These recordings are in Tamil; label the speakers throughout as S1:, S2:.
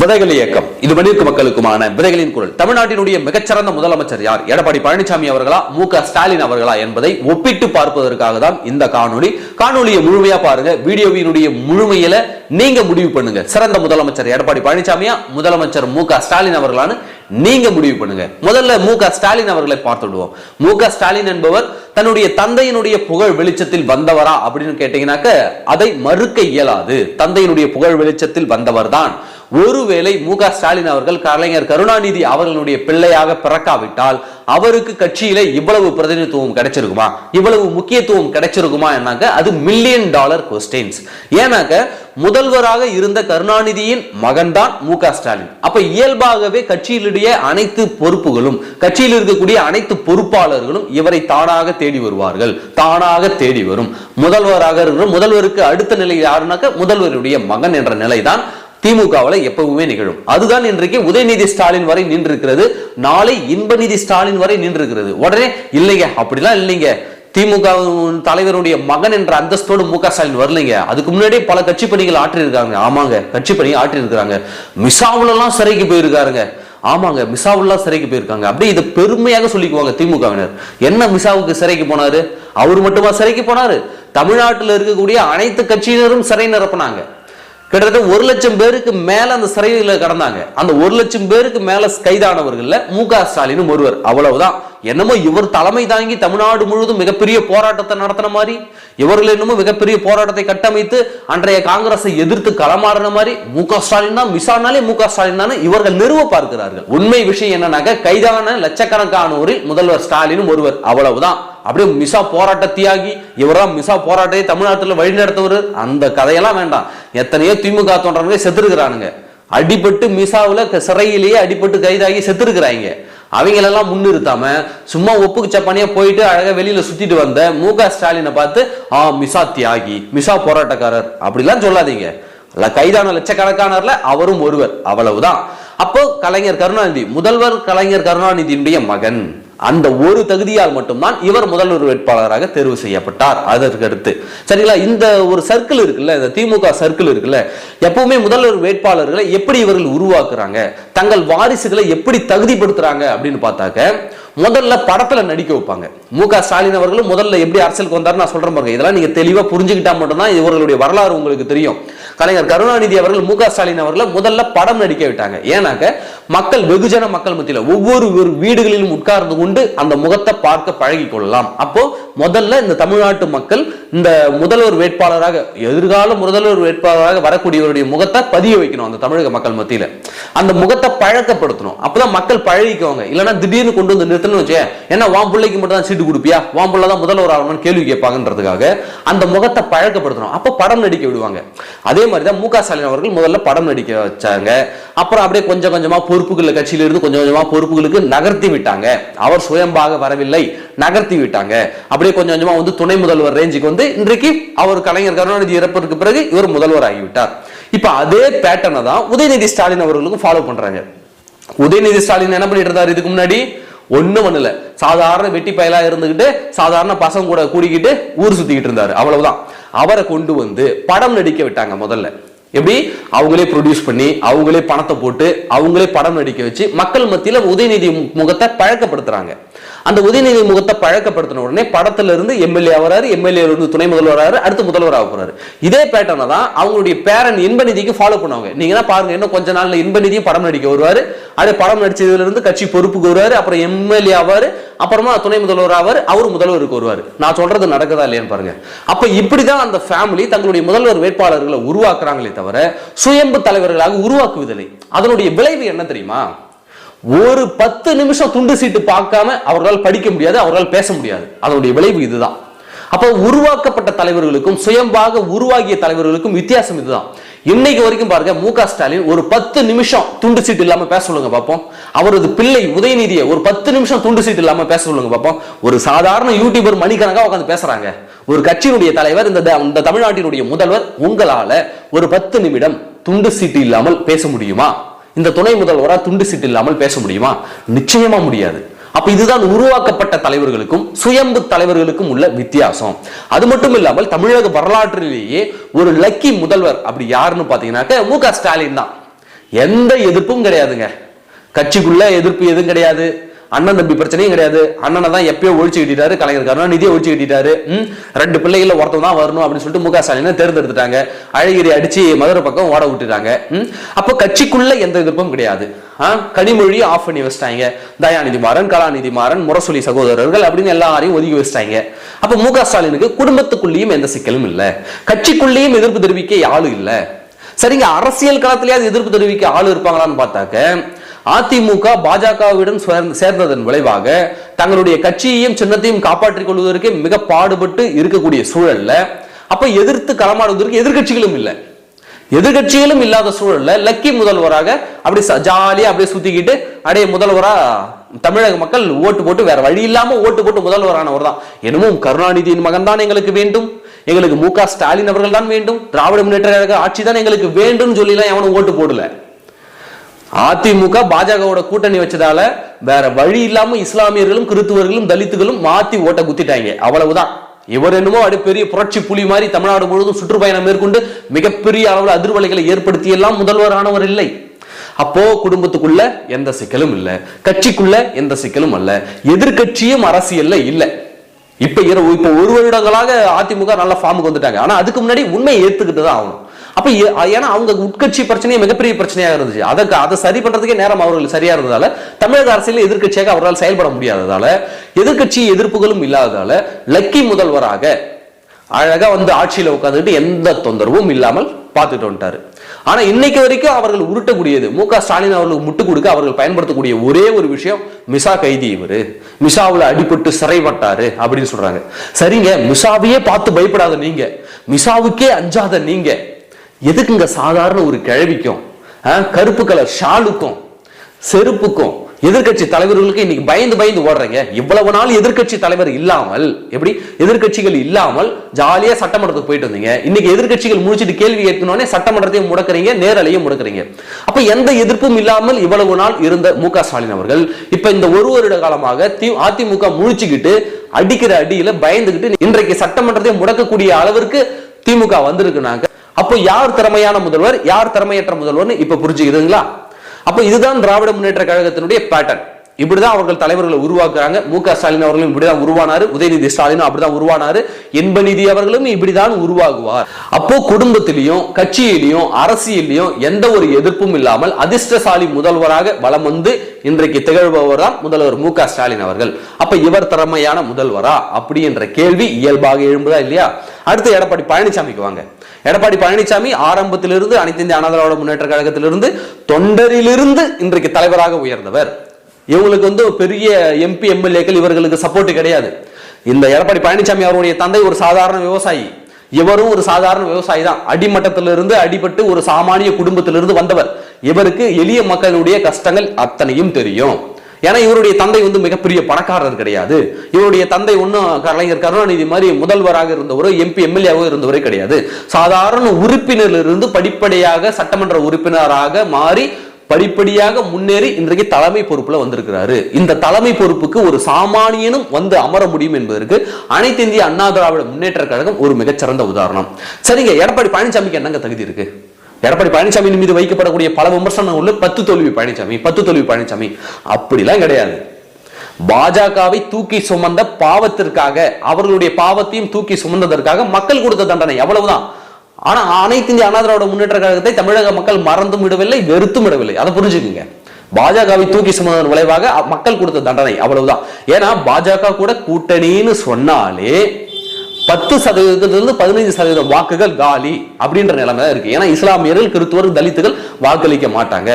S1: விதைகள் இயக்கம். இது மனித மக்களுக்குமான விதைகளின் குரல். தமிழ்நாட்டினுடைய மிகச்சிறந்த முதலமைச்சர் யார்? எடப்பாடி பழனிசாமி அவர்களா? மு ஸ்டாலின் அவர்களா என்பதை ஒப்பிட்டு பார்ப்பதற்காக தான் இந்த காணொலி காணொலியை முழுமையா பாருங்க. வீடியோவினுடைய முழுமையில நீங்க முடிவு பண்ணுங்க. சிறந்த முதலமைச்சர் எடப்பாடி பழனிசாமியா? முதலமைச்சர் மு ஸ்டாலின் அவர்களான்னு நீங்க முடிவு பண்ணுங்க. முதல்ல மு ஸ்டாலின் அவர்களை பார்த்துடுவோம் மு ஸ்டாலின் என்பவர் தன்னுடைய தந்தையினுடைய புகழ் வெளிச்சத்தில் வந்தவரா அப்படின்னு கேட்டீங்கன்னாக்க அதை மறுக்க இயலாது. தந்தையினுடைய புகழ் வெளிச்சத்தில் வந்தவர் தான் ஒருவேளை மு க ஸ்டாலின் அவர்கள் கலைஞர் கருணாநிதி அவர்களுடைய பிள்ளையாக பிறக்காவிட்டால் அவருக்கு கட்சியில இவ்வளவு பிரதிநிதித்துவம் கிடைச்சிருக்குமா? இவ்வளவு முக்கியத்துவம் கிடைச்சிருக்குமா என்னாக்க? அது மில்லியன் டாலர் கொஸ்டின்ஸ் ஏன்னாக்க முதல்வராக இருந்த கருணாநிதியின் மகன்தான் மு க ஸ்டாலின். அப்ப இயல்பாகவே கட்சியிலுடைய அனைத்து பொறுப்புகளும் கட்சியில் இருக்கக்கூடிய அனைத்து பொறுப்பாளர்களும் இவரை தானாக தேடி வருவார்கள். தானாக தேடி வரும். முதல்வராக இருக்கிற முதல்வருக்கு அடுத்த நிலை யாருனாக்க முதல்வருடைய மகன் என்ற நிலைதான் திமுகவில் எப்பவுமே நிகழும். அதுதான் இன்றைக்கு உதயநிதி ஸ்டாலின் வரை நின்றிருக்கிறது. நாளை இன்பநிதி ஸ்டாலின் வரை நின்றிருக்கிறது. உடனே இல்லைங்க அப்படிலாம் இல்லைங்க. திமுக தலைவருடைய மகன் என்ற அந்தஸ்தோடு மு க ஸ்டாலின் வரலைங்க. அதுக்கு முன்னாடியே பல கட்சி பணிகள் ஆற்றியிருக்காங்க. ஆமாங்க கட்சி பணி ஆற்றியிருக்கிறாங்க. மிசாவுல சிறைக்கு போயிருக்காருங்க. ஆமாங்க மிசாவுலாம் சிறைக்கு போயிருக்காங்க. அப்படியே இதை பெருமையாக சொல்லிக்குவாங்க திமுகவினர். என்ன மிசாவுக்கு சிறைக்கு போனாரு? அவர் மட்டுமா சிறைக்கு போனாரு? தமிழ்நாட்டில் இருக்கக்கூடிய அனைத்து கட்சியினரும் சிறை நிரப்புனாங்க. கிட்டத்தட்ட ஒரு லட்சம் பேருக்கு மேல அந்த சிறையில் கடந்தாங்க. அந்த ஒரு லட்சம் பேருக்கு மேல கைதானவர்கள்ல மு க ஸ்டாலினும் ஒருவர். அவ்வளவுதான். என்னமோ இவர் தலைமை தாங்கி தமிழ்நாடு முழுவதும் மிகப்பெரிய போராட்டத்தை நடத்தின மாதிரி இவர்கள் என்னமோ மிகப்பெரிய போராட்டத்தை கட்டமைத்து அன்றைய காங்கிரஸை எதிர்த்து களமாடின மாதிரி மு க ஸ்டாலின் தான் மிசானாலே மு க ஸ்டாலின் தான் இவர்கள் நிறுவ பார்க்கிறார்கள். உண்மை விஷயம் என்னன்னாக்க கைதான லட்சக்கணக்கானோரில் முதல்வர் ஸ்டாலினும் ஒருவர் அவ்வளவுதான். அப்படியே மிசா போராட்ட தியாகி இவர்தான் மிசா போராட்டத்தை தமிழ்நாட்டில் வழிநடத்துவர் அந்த கதையெல்லாம் வேண்டாம். எத்தனையோ திமுக தோன்றவங்க செத்துருக்கிறானுங்க. அடிபட்டு மிசாவில் சிறையிலேயே அடிபட்டு கைதாகி செத்துருக்கிறாங்க. அவங்களெல்லாம் முன்னிறுத்தாம சும்மா ஒப்புக்கு சப்பானியா போயிட்டு அழகா வெளியில சுத்திட்டு வந்த மு க ஸ்டாலினை பார்த்து ஆ மிசா தியாகி மிசா போராட்டக்காரர். அப்படிலாம் சொல்லாதீங்க. கைதான லட்சக்கணக்கானர்ல அவரும் ஒருவர். அவ்வளவுதான். அப்போ கலைஞர் கருணாநிதி முதல்வர் கலைஞர் கருணாநிதியினுடைய மகன். அந்த ஒரு தகுதியால் மட்டும்தான் இவர் முதல்வர் வேட்பாளராக தேர்வு செய்யப்பட்டார். அதற்கு அடுத்து. சரிங்களா? இந்த ஒரு சர்க்கிள் இருக்குல்ல இந்த திமுக சர்க்கிள் இருக்குல்ல எப்பவுமே முதல்வர் வேட்பாளர்களை எப்படி இவர்கள் உருவாக்குறாங்க? தங்கள் வாரிசுகளை எப்படி தகுதிப்படுத்துறாங்க அப்படின்னு பார்த்தாக்க முதல்ல படத்துல நடிக்க வைப்பாங்க. மு க ஸ்டாலின் அவர்களும் முதல்ல எப்படி அரசியலுக்கு வந்தாரு நான் சொல்றேன் பாருங்க. இதெல்லாம் நீங்க தெளிவா புரிஞ்சுக்கிட்டா மட்டும்தான் இவர்களுடைய வரலாறு உங்களுக்கு தெரியும். கலைஞர் கருணாநிதி அவர்கள் மு க ஸ்டாலின் அவர்களை முதல்ல படம் நடிக்க விட்டாங்க. ஏன்னாக்க மக்கள் வெகுஜன மக்கள் மத்தியில ஒவ்வொரு ஒரு வீடுகளிலும் உட்கார்ந்து கொண்டு அந்த முகத்தை பார்க்க பழகி கொள்ளலாம் அப்போ முதல்ல இந்த தமிழ்நாட்டு மக்கள் இந்த முதல்வர் வேட்பாளராக எதிர்கால முதல்வர் வேட்பாளராக வரக்கூடியவருடைய முகத்தை பதிய வைக்கணும் அந்த தமிழக மக்கள் மத்தியில. அந்த முகத்தை பழக்கப்படுத்தணும். அப்பதான் மக்கள் பழகிக்குவாங்க. இல்லைன்னா திடீர்னு கொண்டு வந்து நிறுத்தணும் வச்சே ஏன்னா வான் பிள்ளைக்கு மட்டும் தான் சீட்டு கொடுப்பியா? வான் பிள்ளை தான் முதல்வர் ஆகணும்னு கேள்வி கேட்பாங்கன்றதுக்காக அந்த முகத்தை பழக்கப்படுத்தணும். அப்ப படம் நடிக்க விடுவாங்க. அதே மாதிரி தான் மு க ஸ்டாலின் அவர்கள் முதல்ல படம் நடிக்க வச்சாங்க. அப்புறம் அப்படியே கொஞ்சம் கொஞ்சமா பொறுப்புகள் கட்சியில இருந்து கொஞ்சம் கொஞ்சமா பொறுப்புகளுக்கு நகர்த்தி விட்டாங்க. அவர் சுயம்பாக வரவில்லை நகர்த்தி விட்டாங்க. அப்படியே கொஞ்சம் கொஞ்சமா வந்து துணை முதல்வர் ரேஞ்சுக்கு வந்து இன்றைக்கு அவர் கலைஞர் கருணாநிதி இறப்பதற்கு பிறகு இவர் முதல்வர் ஆகிவிட்டார் இப்ப அதே பேட்டர்னை தான் உதயநிதி ஸ்டாலின் அவர்களுக்கும் ஃபாலோ பண்றாங்க. உதயநிதி ஸ்டாலின் என்ன பண்ணிட்டு இருந்தார் இதுக்கு முன்னாடி? ஒண்ணும் பண்ணல. சாதாரண வெட்டி பயலா இருந்துகிட்டு சாதாரண பசங்க கூட கூடிக்கிட்டு ஊர் சுத்திக்கிட்டு இருந்தாரு. அவ்வளவுதான். அவரை கொண்டு வந்து படம் நடிக்க விட்டாங்க முதல்ல. எப்படி? அவங்களே ப்ரொடியூஸ் பண்ணி அவங்களே பணத்தை போட்டு அவங்களே படம் நடிக்க வச்சு மக்கள் மத்தியில் உதயநிதி முகத்தை பழக்கப்படுத்துறாங்க. அந்த உதயநிதி முகத்தை பழக்கப்படுத்தின உடனே படத்துல இருந்து எம்எல்ஏ ஆகிறாரு எம்எல்ஏ இருந்து துணை முதல்வராரு அடுத்து முதல்வர் ஆக போறாரு. இதே பேட்டர்னை தான் அவங்களுடைய பேரன் இன்பநிதிக்கு ஃபாலோ பண்ணுவாங்க. நீங்க தான் பாருங்க இன்னும் கொஞ்ச நாள்ல இன்பநிதியும் படம் நடிக்க வருவாரு. அதே படம் நடிச்சதுல இருந்து கட்சி பொறுப்புக்கு வருவாரு அப்புறம் எம்எல்ஏ ஆவாரு அப்புறமா துணை முதல்வர் ஆவார் அவர் முதல்வருக்கு வருவார். நான் சொல்றது நடக்குதா இல்லையான்னு பாருங்க. அப்ப இப்படிதான் அந்த ஃபேமிலி தங்களுடைய முதல்வர் வேட்பாளர்களை உருவாக்குறாங்களே தவிர சுயம்பு தலைவர்களாக உருவாக்குவதில்லை. அதனுடைய விளைவு என்ன தெரியுமா? ஒரு பத்து நிமிஷம் துண்டு சீட்டு பார்க்காம அவர்களால் படிக்க முடியாது அவர்களால் பேச முடியாது. அதனுடைய விளைவு இதுதான். அப்போ உருவாக்கப்பட்ட தலைவர்களுக்கும் சுயம்பாக உருவாகிய தலைவர்களுக்கும் வித்தியாசம் இதுதான். இன்னைக்கு வரைக்கும் பாருங்க மு க ஸ்டாலின் ஒரு பத்து நிமிஷம் துண்டு சீட்டு இல்லாம பேச சொல்லுங்க பார்ப்போம் அவரது பிள்ளை உதயநிதியை ஒரு பத்து நிமிஷம் துண்டு சீட்டு இல்லாம பேச சொல்லுங்க பார்ப்போம் ஒரு சாதாரண யூடியூபர் மணிக்கணக்கா உட்காந்து பேசுறாங்க. ஒரு கட்சியினுடைய தலைவர் இந்த இந்த தமிழ்நாட்டினுடைய முதல்வர் உங்களால ஒரு பத்து நிமிடம் துண்டு சீட்டு இல்லாமல் பேச முடியுமா? இந்த துணை முதல்வராக துண்டு சீட்டு இல்லாமல் பேச முடியுமா? நிச்சயமா முடியாது. அப்ப இதுதான் உருவாக்கப்பட்ட தலைவர்களுக்கும் சுயம்பு தலைவர்களுக்கும் உள்ள வித்தியாசம். அது மட்டும் இல்லாமல் தமிழக வரலாற்றிலேயே ஒரு லக்கி முதல்வர் அப்படி யாருன்னு பாத்தீங்கன்னாக்க மு க ஸ்டாலின் தான். எந்த எதிர்ப்பும் கிடையாதுங்க. கட்சிக்குள்ள எதிர்ப்பு எதுவும் கிடையாது. அண்ணன் தம்பி பிரச்சனையும் கிடையாது. அண்ணனை தான் எப்பயோ ஒழிச்சு கட்டிட்டாரு கலைஞர் கருணாநிதியை ஒழிச்சு கட்டிட்டாரு. ம், ரெண்டு பிள்ளைகள் ஒருத்தன் தான் வரணும் அப்படின்னு சொல்லிட்டு முக ஸ்டாலினை தேர்ந்தெடுத்துட்டாங்க. அழகிரி அடிச்சு மதுரை பக்கம் ஓட விட்டுட்டாங்க. அப்போ கட்சிக்குள்ள எந்த எதிர்ப்பும் கிடையாது. ஆ, கனிமொழி ஆஃப் பண்ணி வச்சிட்டாங்க. தயாநிதி மாறன் கலாநிதி மாறன் முரசொலி சகோதரர்கள் அப்படின்னு எல்லாரையும் ஒதுக்கி வச்சிட்டாங்க. அப்ப மு க. ஸ்டாலினுக்கு குடும்பத்துக்குள்ளேயும் எந்த சிக்கலும் இல்லை. கட்சிக்குள்ளேயும் எதிர்ப்பு தெரிவிக்க ஆளு இல்லை. சரிங்க அரசியல் களத்திலேயே எதிர்ப்பு தெரிவிக்க ஆள் இருப்பாங்களான்னு பார்த்தாக்க அதிமுக பாஜகவிடம் சேர்ந்ததன் விளைவாக தங்களுடைய கட்சியையும் சின்னத்தையும் காப்பாற்றிக் கொள்வதற்கு மிக பாடுபட்டு இருக்கக்கூடிய சூழல்ல அப்ப எதிர்த்து களமாடுவதற்கு எதிர்கட்சிகளும் இல்லை. எதிர்க்கட்சிகளும் இல்லாத சூழல்ல லக்கி முதல்வராக அப்படி ஜாலியா அப்படியே சுத்திக்கிட்டு அடைய முதல்வரா தமிழக மக்கள் ஓட்டு போட்டு வேற வழி இல்லாம ஓட்டு போட்டு முதல்வரானவர் தான். என்னமோ கருணாநிதியின் மகன் தான் எங்களுக்கு வேண்டும். எங்களுக்கு மு க ஸ்டாலின் அவர்கள் தான் வேண்டும். திராவிட முன்னேற்ற கழக ஆட்சி தான் எங்களுக்கு வேண்டும் சொல்லிலாம் எவனும் ஓட்டு போடல. அதிமுக பாஜகவோட கூட்டணி வச்சதால வேற வழி இல்லாம இஸ்லாமியர்களும் கிறித்துவர்களும் தலித்துகளும் மாத்தி ஓட்ட குத்திட்டாங்க. அவ்வளவுதான். இவர் என்னமோ அப்படி பெரிய புரட்சி புலி மாதிரி தமிழ்நாடு முழுவதும் சுற்றுப்பயணம் மேற்கொண்டு மிகப்பெரிய அளவில் அதிர்வலைகளை ஏற்படுத்தி எல்லாம் முதல்வரானவர் இல்லை. அப்போ குடும்பத்துக்குள்ள எந்த சிக்கலும் இல்ல. கட்சிக்குள்ள எந்த சிக்கலும் அல்ல. எதிர்க்கட்சியும் அரசியல்ல இல்ல. இப்ப இர- இப்ப ஒரு வருடங்களாக அதிமுக நல்ல ஃபார்முக்கு வந்துட்டாங்க. ஆனா அதுக்கு முன்னாடி உண்மையை ஏத்துக்கிட்டு தான் ஆகணும். அப்ப ஏன்னா அவங்க உட்கட்சி பிரச்சனையே மிகப்பெரிய பிரச்சனையாக இருந்துச்சு. அதற்கு அதை சரி பண்றதுக்கே நேரம் அவர்கள் சரியா இருந்ததால தமிழக அரசியல் எதிர்க்கட்சியாக அவரால் செயல்பட முடியாததால எதிர்க்கட்சி எதிர்ப்புகளும் இல்லாததால லக்கி முதல்வராக அழகா வந்து ஆட்சியில உட்காந்துட்டு எந்த தொந்தரவும் இல்லாமல் பார்த்துட்டு வந்துட்டாரு. ஆனா இன்னைக்கு வரைக்கும் அவர்கள் உருட்டக்கூடியது மு க ஸ்டாலின் அவர்களுக்கு முட்டு கொடுக்க அவர்கள் பயன்படுத்தக்கூடிய ஒரே ஒரு விஷயம் மிசா கைதி இவரு. மிசாவுல அடிபட்டு சிறைப்பட்டாரு அப்படின்னு சொல்றாங்க. சரிங்க மிசாவையே பார்த்து பயப்படாத நீங்க. மிசாவுக்கே அஞ்சாத நீங்க. எதுக்குங்க சாதாரண ஒரு கிழவிக்கும் கருப்பு கலர் ஷாலுக்கும் செருப்புக்கும் எதிர்க்கட்சி தலைவர்களுக்கு இன்னைக்கு பயந்து பயந்து ஓடுறீங்க? இவ்வளவு நாள் எதிர்க்கட்சி தலைவர் இல்லாமல் எப்படி? எதிர்கட்சிகள் இல்லாமல் ஜாலியா சட்டமன்றத்துக்கு போயிட்டு வந்தீங்க. இன்னைக்கு எதிர்க்கட்சிகள் முடிச்சிட்டு கேள்வி கேட்கணும்னே சட்டமன்றத்தையும் முடக்கிறீங்க நேரலையும் முடக்கிறீங்க. அப்ப எந்த எதிர்ப்பும் இல்லாமல் இவ்வளவு நாள் இருந்த மு க ஸ்டாலின் அவர்கள் இப்ப இந்த ஒரு வருட காலமாக தி- அதிமுக முழிச்சுக்கிட்டு அடிக்கிற அடியில பயந்துகிட்டு இன்றைக்கு சட்டமன்றத்தை முடக்கக்கூடிய அளவிற்கு திமுக வந்திருக்குனாங்க அப்போ யார் திறமையான முதல்வர்? யார் திறமையற்ற முதல்வர்னு இப்ப புரிஞ்சுக்குதுங்களா? அப்போ இதுதான் திராவிட முன்னேற்ற கழகத்தினுடைய பேட்டர்ன் இப்படிதான் அவர்கள் தலைவர்களை உருவாக்குறாங்க. மு க ஸ்டாலின் அவர்களும் இப்படிதான் உருவானாரு. உதயநிதி ஸ்டாலினும் அப்படிதான் உருவானாரு. என்பநிதி அவர்களும் இப்படிதான் உருவாகுவார். அப்போ குடும்பத்திலையும் கட்சியிலையும் அரசியலையும் எந்த ஒரு எதிர்ப்பும் இல்லாமல் அதிர்ஷ்டசாலி முதல்வராக வலம் வந்து இன்றைக்கு திகழ்பவர் தான் முதல்வர் மு க ஸ்டாலின் அவர்கள். அப்ப இவர் திறமையான முதல்வரா? அப்படி என்ற கேள்வி இயல்பாக எழும்புதா இல்லையா? அடுத்து எடப்பாடி பழனிசாமிக்கு வாங்க. எடப்பாடி பழனிசாமி ஆரம்பத்திலிருந்து அனைத்து இந்திய அண்ணா முன்னேற்ற கழகத்திலிருந்து தொண்டரிலிருந்து இன்றைக்கு தலைவராக உயர்ந்தவர். இவங்களுக்கு வந்து பெரிய எம்பி எம்எல்ஏக்கள் இவர்களுக்கு சப்போர்ட் கிடையாது. இந்த எடப்பாடி பழனிசாமி அவருடைய தந்தை ஒரு சாதாரண விவசாயி. இவரும் ஒரு சாதாரண விவசாயி தான். அடிமட்டத்திலிருந்து அடிபட்டு ஒரு சாமானிய குடும்பத்திலிருந்து வந்தவர். இவருக்கு எளிய மக்களுடைய கஷ்டங்கள் அத்தனையும் தெரியும். ஏன்னா இவருடைய தந்தை வந்து மிகப்பெரிய பணக்காரர் கிடையாது. இவருடைய தந்தை ஒன்றும் கலைஞர் கருணாநிதி மாதிரி முதல்வராக இருந்தவரோ எம்பி எம்எல்ஏவோ இருந்தவரே கிடையாது. சாதாரண உறுப்பினரிலிருந்து படிப்படியாக சட்டமன்ற உறுப்பினராக மாறி படிப்படியாக முன்னேறி இன்றைக்கு தலைமை பொறுப்புல வந்திருக்கிறாரு. இந்த தலைமை பொறுப்புக்கு ஒரு சாமானியனும் வந்து அமர முடியும் என்பதற்கு அனைத்து இந்திய அண்ணா திராவிட முன்னேற்ற கழகம் ஒரு மிகச்சிறந்த உதாரணம். சரிங்க எடப்பாடி பழனிசாமிக்கு என்னங்க தகுதி இருக்கு? எடப்பாடி பழனிசாமி மீது வைக்கப்படக்கூடிய பல விமர்சனம் உள்ள பத்து தோல்வி பழனிசாமி பத்து தோல்வி பழனிசாமி. அப்படிலாம் கிடையாது. பாஜகவை தூக்கி சுமந்த பாவத்திற்காக அவர்களுடைய பாவத்தையும் தூக்கி சுமந்ததற்காக மக்கள் கொடுத்த தண்டனை எவ்வளவுதான்? ஆனா அனைத்து இந்திய அண்ணா திராவிட முன்னேற்ற கழகத்தை தமிழக மக்கள் மறந்தும் விடவில்லை வெறுத்தும் விடவில்லை. அதை புரிஞ்சுக்குங்க. பாஜகவை தூக்கி சுமந்ததன் விளைவாக மக்கள் கொடுத்த தண்டனை அவ்வளவுதான். ஏன்னா பாஜக கூட கூட்டணின்னு சொன்னாலே பத்து சதவீதத்திலிருந்து பதினைந்து சதவீதம் வாக்குகள் காலி அப்படின்ற நிலைமை தான் இருக்கு. ஏன்னா இஸ்லாமியர்கள் கிறித்துவர் தலித்துகள் வாக்களிக்க மாட்டாங்க.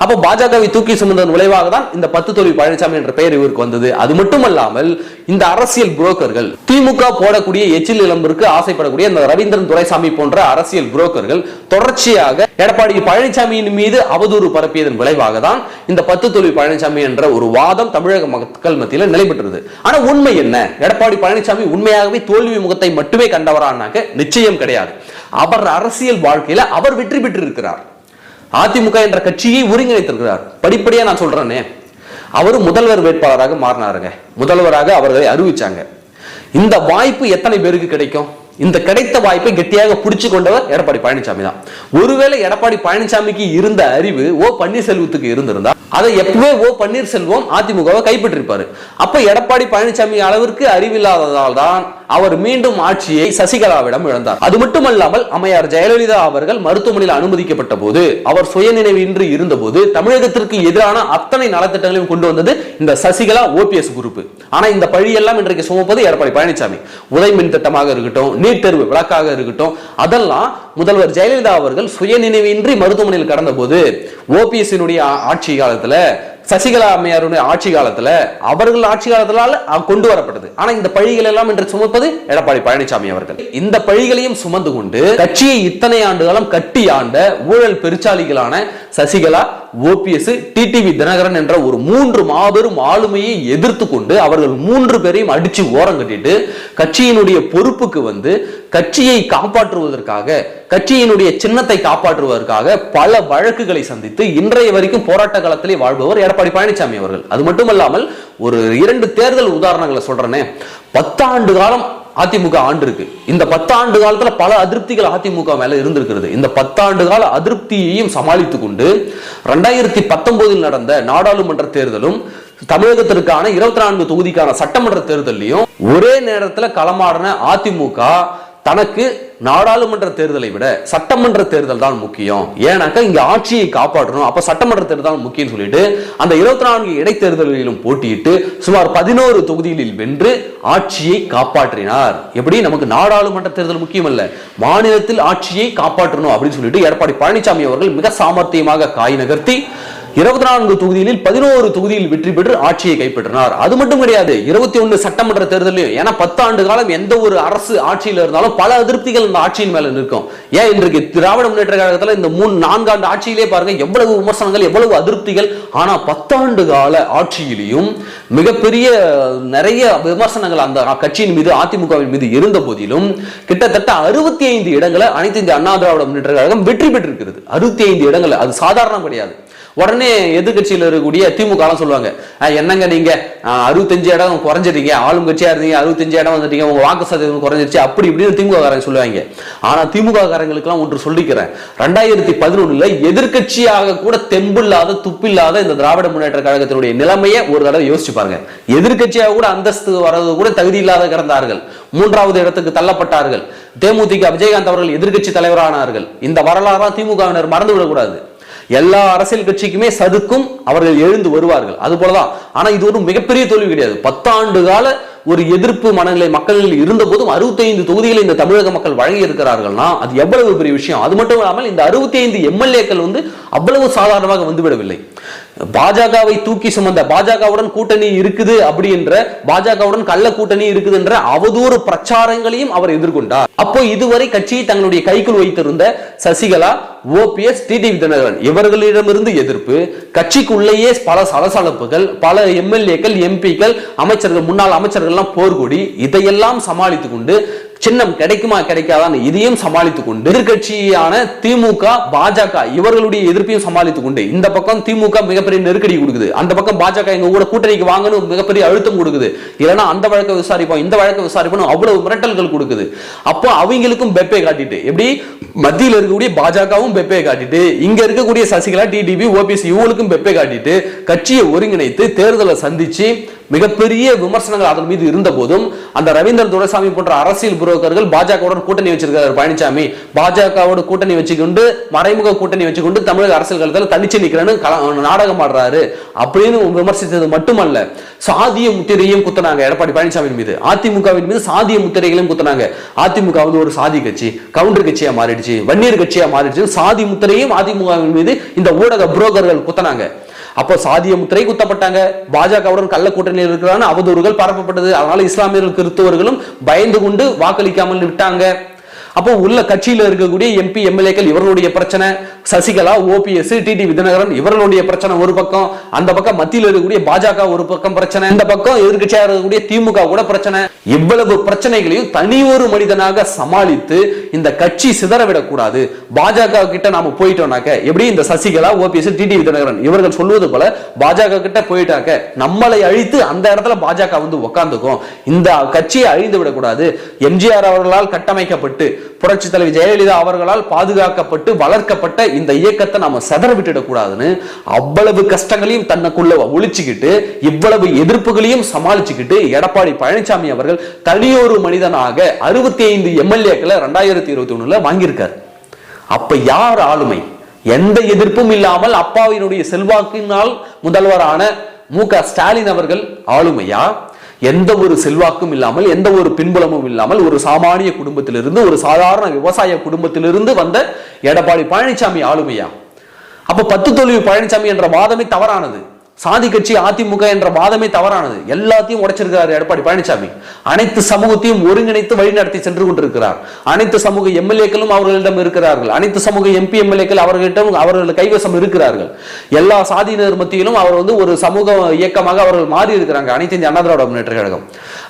S1: அப்போ பாஜகவை தூக்கி சுமந்ததன் விளைவாக தான் இந்த பத்து தொழில் பழனிசாமி என்ற பெயர் இவருக்கு வந்தது. அது மட்டுமல்லாமல் இந்த அரசியல் புரோக்கர்கள் திமுக போடக்கூடிய எச்சில் இளம்பிற்கு ஆசைப்படக்கூடிய இந்த ரவீந்திரன் துரைசாமி போன்ற அரசியல் புரோக்கர்கள் தொடர்ச்சியாக எடப்பாடி பழனிசாமியின் மீது அவதூறு பரப்பியதன் விளைவாக தான் இந்த பத்து தொழில் பழனிசாமி என்ற ஒரு வாதம் தமிழக மக்கள் மத்தியில் நிலைபெற்றது ஆனா உண்மை என்ன? எடப்பாடி பழனிசாமி உண்மையாகவே தோல்வி முகத்தை மட்டுமே கண்டவரானாக்க நிச்சயம் கிடையாது. அவர் அரசியல் வாழ்க்கையில அவர் வெற்றி பெற்று இருக்கிறார் அதிமுக என்ற கட்சியை ஒருங்கிணைத்திருக்கிறார். படிப்படியா நான் சொல்றேனே. அவர் முதல்வர் வேட்பாளராக மாறினாருங்க. முதல்வராக அவர்களை அறிவிச்சாங்க. இந்த வாய்ப்பு எத்தனை பேருக்கு கிடைக்கும்? இந்த கிடைத்த வாய்ப்பை கெட்டியாக பிடிச்சு கொண்டவர் எடப்பாடி பழனிசாமி தான். ஒருவேளை எடப்பாடி பழனிசாமிக்கு இருந்த அறிவு ஓ பன்னீர்செல்வத்துக்கு இருந்திருந்தா அதை எப்பவே ஓ பன்னீர்செல்வம் அதிமுகவை கைப்பற்றிருப்பாரு. அப்ப எடப்பாடி பழனிசாமி அளவிற்கு அறிவில்லாததால் தான் அவர் மீண்டும் ஆட்சியை சசிகலாவிடம் இழந்தார். அது மட்டுமல்லாமல் அம்மையார் ஜெயலலிதா அவர்கள் மருத்துவமனையில் அனுமதிக்கப்பட்ட போது அவர் சுயநினைவின்றி இருந்தபோது தமிழகத்திற்கு எதிரான அத்தனை நலத்திட்டங்களையும் கொண்டு வந்தது இந்த சசிகலா ஓபிஎஸ் குரூப் ஆனா இந்த பழியெல்லாம் இன்றைக்கு சுமப்பது எடப்பாடி பழனிசாமி. உதய் மின் திட்டமாக இருக்கட்டும் நீட் தேர்வு விளக்காக இருக்கட்டும் அதெல்லாம் முதல்வர் ஜெயலலிதா அவர்கள் சுயநினைவின்றி மருத்துவமனையில் கடந்த போது ஓபிஎஸ் ஆட்சி காலத்துல சசிகலா அம்மையாருடைய ஆட்சி காலத்துல அவர்கள் ஆட்சி காலத்தினால கொண்டு வரப்பட்டது. ஆனா இந்த பழிகள் எல்லாம் இன்று சுமப்பது எடப்பாடி பழனிசாமி அவர்கள். இந்த பழிகளையும் சுமந்து கொண்டு கட்சியை இத்தனை ஆண்டு காலம் கட்டி ஆண்ட ஊழல் பெருச்சாளிகளான சசிகலா ஓபிஎஸ் டிடிவி தினகரன் என்ற ஒரு மூன்று மாபெரும் ஆளுமையை எதிர்த்து கொண்டு அவர்கள் மூன்று பேரையும் அடிச்சு ஓரம் கட்டிட்டு கட்சியினுடைய பொறுப்புக்கு வந்து கட்சியை காப்பாற்றுவதற்காக கட்சியினுடைய சின்னத்தை காப்பாற்றுவதற்காக பல வழக்குகளை சந்தித்து இன்றைய வரைக்கும் போராட்ட காலத்திலே வாழ்பவர் எடப்பாடி பழனிசாமி அவர்கள். அது மட்டுமல்லாமல் ஒரு இரண்டு தேர்தல் உதாரணங்களை சொல்றேனே. பத்தாண்டு காலம் அதிமுக ஆண்டு இருக்கு இந்த பத்தாண்டு காலத்துல பல அதிருப்திகள் அதிமுக மேல இருந்திருக்கிறது. இந்த பத்தாண்டு கால அதிருப்தியையும் சமாளித்துக் கொண்டு ரெண்டாயிரத்தி பத்தொன்பதில் நடந்த நாடாளுமன்ற தேர்தலும் தமிழகத்திற்கான இருபத்தி நான்கு தொகுதிக்கான சட்டமன்ற தேர்தலையும் ஒரே நேரத்துல களமாடின அதிமுக தனக்கு நாடாளுமன்ற தேர்தலை விட சட்டமன்ற தேர்தல் தான் முக்கியம். ஏன்னாக்கா இங்க ஆட்சியை காப்பாற்றணும். அப்ப சட்டமன்ற தேர்தல் தான் முக்கியம் சொல்லிட்டு அந்த இருபத்தி நான்கு இடைத்தேர்தல்களிலும் போட்டியிட்டு சுமார் பதினோரு தொகுதிகளில் வென்று ஆட்சியை காப்பாற்றினார். எப்படி? நமக்கு நாடாளுமன்ற தேர்தல் முக்கியம் அல்ல மாநிலத்தில் ஆட்சியை காப்பாற்றணும் அப்படின்னு சொல்லிட்டு எடப்பாடி பழனிசாமி அவர்கள் மிக சாமர்த்தியமாக காய் நகர்த்தி இருபத்தி நான்கு தொகுதிகளில் பதினோரு தொகுதியில் வெற்றி பெற்று ஆட்சியை கைப்பற்றினார். அது மட்டும் கிடையாது இருபத்தி ஒன்று சட்டமன்ற தேர்தலையும் ஏன்னா பத்தாண்டு காலம் எந்த ஒரு அரசு ஆட்சியில் இருந்தாலும் பல அதிருப்திகள் இந்த ஆட்சியின் மேல நிற்கும். ஏன் இன்றைக்கு திராவிட முன்னேற்ற கழகத்துல இந்த மூணு நான்காண்டு ஆட்சியிலே பாருங்க எவ்வளவு விமர்சனங்கள் எவ்வளவு அதிருப்திகள். ஆனா பத்தாண்டு கால ஆட்சியிலையும் மிகப்பெரிய நிறைய விமர்சனங்கள் அந்த கட்சியின் மீது அதிமுகவின் மீது இருந்த போதிலும் கிட்டத்தட்ட அறுபத்தி ஐந்து இடங்களை அனைத்து இந்திய அண்ணா திராவிட முன்னேற்ற கழகம் வெற்றி பெற்றிருக்கிறது. அறுபத்தி ஐந்து இடங்கள் அது சாதாரணம் கிடையாது. உடனே எதிர்கட்சியில் இருக்கக்கூடிய திமுகலாம் சொல்லுவாங்க என்னங்க நீங்க? அறுபத்தஞ்சு இடம் குறைஞ்சிட்டீங்க. ஆளும் கட்சியா இருந்தீங்க அறுபத்தஞ்சு இடம் வந்துட்டீங்க. உங்க வாக்கு சதவீதம் குறைஞ்சிருச்சு. அப்படி இப்படின்னு திமுககாரங்க சொல்லுவாங்க. ஆனா திமுககாரங்களுக்கெல்லாம் ஒன்று சொல்லிக்கிறேன். ரெண்டாயிரத்தி பதினொன்னுல எதிர்க்கட்சியாக கூட தெம்பில்லாத துப்பில்லாத இந்த திராவிட முன்னேற்ற கழகத்தினுடைய நிலைமையை ஒரு தடவை யோசிச்சு பாருங்க. எதிர்க்கட்சியாக கூட அந்தஸ்து வர்றது கூட தகுதி இல்லாத கிடந்தார்கள். மூன்றாவது இடத்துக்கு தள்ளப்பட்டார்கள். தேமுதிக விஜயகாந்த் அவர்கள் எதிர்க்கட்சி தலைவரானார்கள். இந்த வரலாறு திமுகவினர் மறந்து விடக்கூடாது எல்லா அரசியல் கட்சிக்குமே சதுக்கும் அவர்கள் எழுந்து வருவார்கள். அது போலதான். ஆனா இது ஒரு மிகப்பெரிய தோல்வி கிடையாது. பத்தாண்டு கால ஒரு எதிர்ப்பு மனநிலை மக்களில் இருந்த போதும் அறுபத்தி ஐந்து தொகுதிகளை இந்த தமிழக மக்கள் வழங்கி இருக்கிறார்கள்னா அது எவ்வளவு பெரிய விஷயம்? அது மட்டும் இல்லாமல் இந்த அறுபத்தி ஐந்து எம்எல்ஏக்கள் வந்து அவ்வளவு சாதாரணமாக வந்துவிடவில்லை. பாஜகவை தூக்கி சுமந்த பாஜகவுடன் கூட்டணி இருக்குது அப்படி என்ற பாஜகவுடன் கள்ள கூட்டணி இருக்குது என்ற அவதூறு பிரச்சாரங்களையும் அவர் எதிர்கொண்டார். அப்போ இதுவரை கட்சியை தங்களுடைய கைக்குள் வைத்திருந்த சசிகலா ஓபிஎஸ் டிடிவி தினகரன் இவர்களிடமிருந்து எதிர்ப்பு கட்சிக்குள்ளேயே பல சலசலப்புகள் பல எம்எல்ஏக்கள் எம்பிக்கள் அமைச்சர்கள் முன்னாள் அமைச்சர்கள் எல்லாம் போர்கொடி இதையெல்லாம் சமாளித்துக் கொண்டு சின்னம் கிடைக்குமா கிடைக்காதான்னு இதையும் சமாளித்துக் கொண்டு எதிர்கட்சியான திமுக பாஜக இவர்களுடைய எதிர்ப்பையும் சமாளித்துக் கொண்டு இந்த பக்கம் திமுக மிகப்பெரிய நெருக்கடி கொடுக்குது. அந்த பக்கம் பாஜக எங்க கூட கூட்டணிக்கு வாங்கணும் மிகப்பெரிய அழுத்தம் கொடுக்குது. இல்லைன்னா அந்த வழக்கை விசாரிப்போம் இந்த வழக்கை விசாரிப்போம் அவ்வளவு மிரட்டல்கள் கொடுக்குது. அப்போ அவங்களுக்கும் பெப்பை காட்டிட்டு எப்படி? மத்தியில் இருக்கக்கூடிய பாஜகவும் பெப்பை காட்டிட்டு இங்க இருக்கக்கூடிய சசிகலா டிடிபி ஓபிஎஸ் இவங்களுக்கும் பெப்பை காட்டிட்டு கட்சியை ஒருங்கிணைத்து தேர்தலை சந்திச்சு மிகப்பெரிய விமர்சனங்கள் அதன் மீது இருந்த போதும் அந்த ரவீந்திரன் துரைசாமி போன்ற அரசியல் புரோக்கர்கள் பாஜகவுடன் கூட்டணி வச்சிருக்கிறார் பழனிசாமி பாஜகவோட கூட்டணி வச்சுக்கொண்டு மறைமுக கூட்டணி வச்சுக்கொண்டு தமிழக அரசியல் களத்தில் தனிச்சு நிற்கிறேன்னு நாடகம் ஆடுறாரு. அப்படின்னு விமர்சித்தது மட்டுமல்ல சாதிய முத்திரையும் குத்தினாங்க எடப்பாடி பழனிசாமி மீது. அதிமுகவின் மீது சாதிய முத்திரைகளையும் குத்துனாங்க. அதிமுக வந்து ஒரு சாதி கட்சி கவுண்டர் கட்சியா மாறிடுச்சு வன்னியர் கட்சியா மாறிடுச்சு சாதி முத்திரையும் அதிமுகவின் மீது இந்த ஊடக புரோக்கர்கள் குத்துனாங்க. அப்போ சாதிய முத்திரை குத்தப்பட்டாங்க. பாஜகவுடன் கள்ள கூட்டணியில் இருக்கிறான்னு அவதூறுகள் பரப்பப்பட்டது. அதனால இஸ்லாமியர்கள் கிறிஸ்தவர்களும் பயந்து கொண்டு வாக்களிக்காமல் விட்டாங்க அப்போ உள்ள கட்சியில் இருக்கக்கூடிய எம்பி எம்எல்ஏக்கள் இவர்களுடைய பிரச்சனை. சசிகலா ஓபிஎஸ் டிடி விதிநகரன் இவர்களுடைய பிரச்சனை ஒரு பக்கம். அந்த பக்கம் மத்தியில் இருக்கக்கூடிய பாஜக ஒரு பக்கம் பிரச்சனை. இந்த பக்கம் எதிர்கட்சியாக இருக்கக்கூடிய திமுக கூட பிரச்சனை. இவ்வளவு பிரச்சனைகளையும் தனி ஒரு மனிதனாக சமாளித்து இந்த கட்சி சிதறவிடக்கூடாது பாஜக கிட்ட நாம போயிட்டோம்னாக்க எப்படி இந்த சசிகலா ஓபிஎஸ் டிடி விதிநகரன் இவர்கள் சொல்வது போல பாஜக கிட்ட போயிட்டாக்க நம்மளை அழித்து அந்த இடத்துல பாஜக வந்து உட்காந்துக்கும் இந்த கட்சியை அழிந்து விடக்கூடாது. எம்ஜிஆர் அவர்களால் கட்டமைக்கப்பட்டு புரட்சி தலைவி ஜெயலலிதா அவர்களால் பாதுகாக்கப்பட்டு வளர்க்கப்பட்ட இந்த இயக்கத்தை நாம செதற விட்டுடக்கூடாதுன்னு அவ்வளவு கஷ்டங்களையும் தன்னுக்குள்ள ஒழிச்சுக்கிட்டு இவ்வளவு எதிர்ப்புகளையும் சமாளிச்சுக்கிட்டு எடப்பாடி பழனிசாமி அவர்கள் தனியொரு மனிதனாக அறுபத்தி ஐந்து எம்எல்ஏக்களை ரெண்டாயிரத்தி இருபத்தி ஒண்ணுல வாங்கியிருக்காரு. அப்ப யார் ஆளுமை? எந்த எதிர்ப்பும் இல்லாமல் அப்பாவினுடைய செல்வாக்கினால் முதல்வரான மு க ஸ்டாலின் அவர்கள் ஆளுமையா? எந்த ஒரு செல்வாக்கும் இல்லாமல் எந்த ஒரு பின்புலமும் இல்லாமல் ஒரு சாமானிய குடும்பத்திலிருந்து ஒரு சாதாரண விவசாய குடும்பத்திலிருந்து வந்த எடப்பாடி பழனிசாமி ஆளுமையா? அப்ப பத்து தொழில் பழனிசாமி என்ற வாதமே தவறானது. சாதி கட்சி அதிமுக என்ற வாதமே தவறானது. எல்லாத்தையும் உடைச்சிருக்கிறார் எடப்பாடி பழனிசாமி. அனைத்து சமூகத்தையும் ஒருங்கிணைத்து வழிநடத்தி சென்று கொண்டிருக்கிறார். அனைத்து சமூக எம்எல்ஏக்களும் அவர்களிடம் இருக்கிறார்கள். அனைத்து சமூக எம்பி எம்எல்ஏக்கள் அவர்களிடம் அவர்கள் கைவசம் இருக்கிறார்கள். எல்லா சாதியினர் மத்தியிலும் அவர் வந்து ஒரு சமூக இயக்கமாக அவர்கள் மாறி இருக்கிறாங்க. அனைத்து இந்திய அண்ணா திராவிட முன்னேற்ற கழகம்.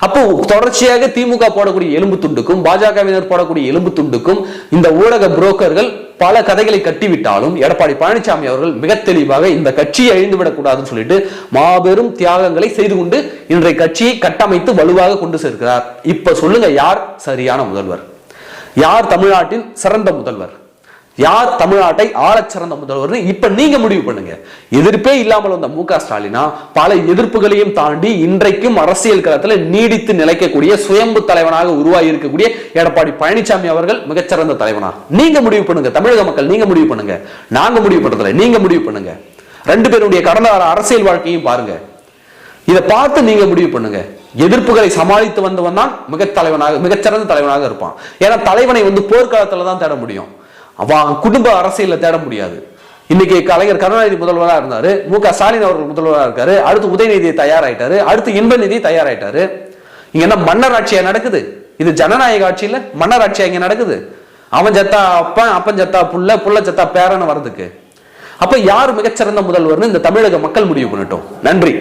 S1: அப்போ தொடர்ச்சியாக திமுக போடக்கூடிய எலும்பு துண்டுக்கும் பாஜகவினர் போடக்கூடிய எலும்பு துண்டுக்கும் இந்த ஊடக புரோக்கர்கள் பல கதைகளை கட்டிவிட்டாலும் எடப்பாடி பழனிசாமி அவர்கள் மிக தெளிவாக இந்த கட்சியை அழிந்துவிடக்கூடாதுன்னு சொல்லிட்டு மாபெரும் தியாகங்களை செய்து கொண்டு இன்றைய கட்சியை கட்டமைத்து வலுவாக கொண்டு சேர்க்கிறார். இப்ப சொல்லுங்க யார் சரியான முதல்வர்? யார் தமிழ்நாட்டின் சிறந்த முதல்வர்? யார் தமிழ்நாட்டை ஆளச் சிறந்த முதல்வர் இப்ப நீங்க முடிவு பண்ணுங்க. எதிர்ப்பே இல்லாமல் வந்த மு க ஸ்டாலினா பல எதிர்ப்புகளையும் தாண்டி இன்றைக்கும் அரசியல் களத்துல நீடித்து நிலைக்கக்கூடிய சுயம்பு தலைவனாக உருவாகி இருக்கக்கூடிய எடப்பாடி பழனிசாமி அவர்கள் மிகச்சிறந்த தலைவனா. நீங்க முடிவு பண்ணுங்க. தமிழக மக்கள் நீங்க முடிவு பண்ணுங்க. நாங்க முடிவு பண்றதில்ல. நீங்க முடிவு பண்ணுங்க. ரெண்டு பேருடைய கடந்த வார அரசியல் வாழ்க்கையும் பாருங்க. இதை பார்த்து நீங்க முடிவு பண்ணுங்க. எதிர்ப்புகளை சமாளித்து வந்தவன் தான் மிக தலைவனாக மிகச்சிறந்த தலைவனாக இருப்பான். ஏன்னா தலைவனை வந்து போர்க்காலத்துல தான் தேட முடியும். அவன் குடும்ப அரசியல தேட முடியாது. இன்னைக்கு கலைஞர் கருணாநிதி முதல்வராக இருந்தார் மு க ஸ்டாலின் அவர்கள் முதல்வராக இருக்காரு அடுத்து உதயநிதி தயாராயிட்டாரு அடுத்து இன்பநிதி தயாராயிட்டாரு. இங்க என்ன மன்னர் ஆட்சியா நடக்குது? இது ஜனநாயக ஆட்சியில மன்னர் ஆட்சியா இங்க நடக்குது? அவன் ஜத்தா அப்பன் அப்பன் ஜத்தா புள்ள புள்ள ஜத்தா பேரன்னு வர்றதுக்கு. அப்ப யார் மிகச்சிறந்த முதல்வர்னு இந்த தமிழக மக்கள் முடிவு பண்ணட்டும். நன்றி.